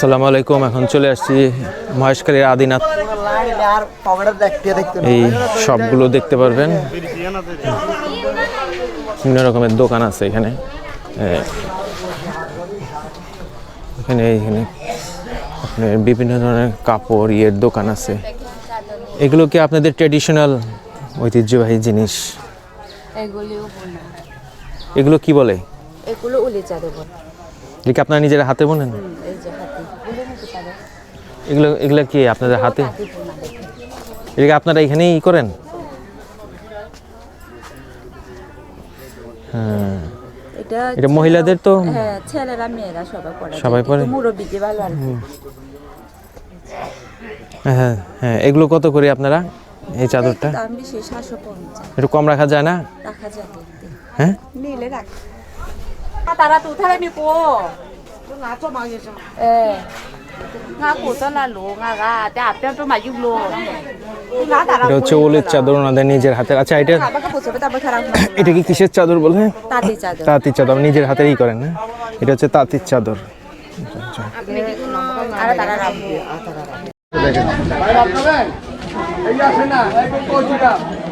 আসসালামু আলাইকুম এখন চলে আসছি মহেশখালীর আদিনাথ। এই সবগুলো দেখতে পারবেন। বিভিন্ন রকমের দোকান আছে এখানে। এখানে এখানে আপনার বিভিন্ন ধরনের কাপড় ইয়ের দোকান আছে। এগুলো কি আপনাদের ট্রেডিশনাল ঐতিহ্যবাহী জিনিস? এগুলো কি বলে? এগুলো এগুলো কি আপনারা নিজেরা হাতে বোনেন? হুম, এই যে হাতি। এগুলো এগুলো এগুলো কি আপনাদের হাতে? এগুলো আপনারা এখানেই করেন? হ্যাঁ। এটা এটা মহিলাদের তো? হ্যাঁ ছেলেরা মেয়েরা সবাই পড়ে সবাই পরে? মুরব্বী যে ভালো আর হ্যাঁ হ্যাঁ। এগুলো কত করে আপনারা এই চাদরটা? একটু কম রাখা যায় না? রাখা যায়। হ্যাঁ? নিলে রাখ। Te nga ta ra এটা হচ্ছে ওলের চাদর ওনাদের নিজের হাতের আচ্ছা এটা এটা কি কিসের চাদর বলে তাতে চাদর তাঁতির চাদর নিজের হাতেরই করেন না এটা হচ্ছে তাঁতির চাদর আর তারা রাখব এই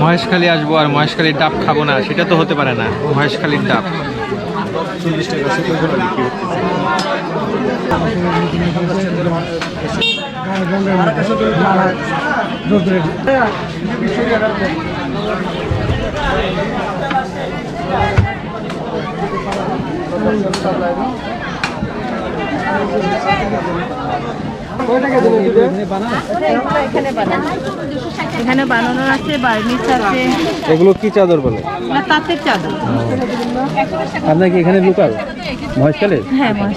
মহেশখালী আসব আর মহেশখালীর ডাব খাব না, সেটা তো হতে পারে না, মহেশখালীর ডাব। টাকা শুধু করে বিক্রি করতেছে এখানে বানানো আছে আছে। এগুলো কি চাদর বলে? না তাঁতের চাদর। আপনার কি এখানে লোকাল? মহেশখালী হ্যাঁ এগুলো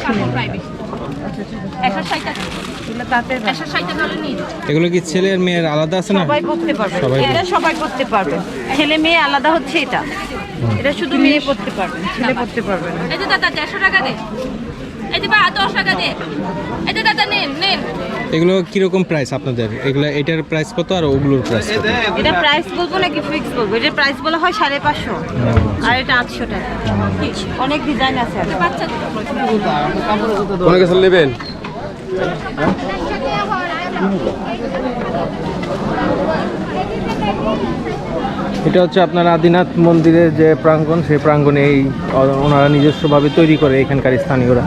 এগুলো কি ছেলের মেয়ের আলাদা আছে না? সবাই পারবে। সবাই এটা সবাই পড়তে পারবে। ছেলে মেয়ে আলাদা হচ্ছে এটা। এটা শুধু মেয়ে পড়তে পারবে ছেলে পড়তে পারবে না। এই যে দাদা দেড়শো টাকা দে। এই যে বা দশ টাকা দে। এই যে দাদা নেন নেন। এগুলো কীরকম প্রাইস আপনাদের? এগুলো এটার প্রাইস কত আর ওগুলোর প্রাইস কত? এটা প্রাইস বলব নাকি ফিক্স বলব? এটা প্রাইস বলা হয় সাড়ে পাঁচশো। আর এটা আটশো টাকা। অনেক ডিজাইন আছে আর। অনেক কিছু নেবেন? এটা হচ্ছে আপনার আদিনাথ মন্দিরের যে প্রাঙ্গণ, সেই প্রাঙ্গণে এই, ওনারা নিজস্বভাবে তৈরি করে এখানকার স্থানীয়রা।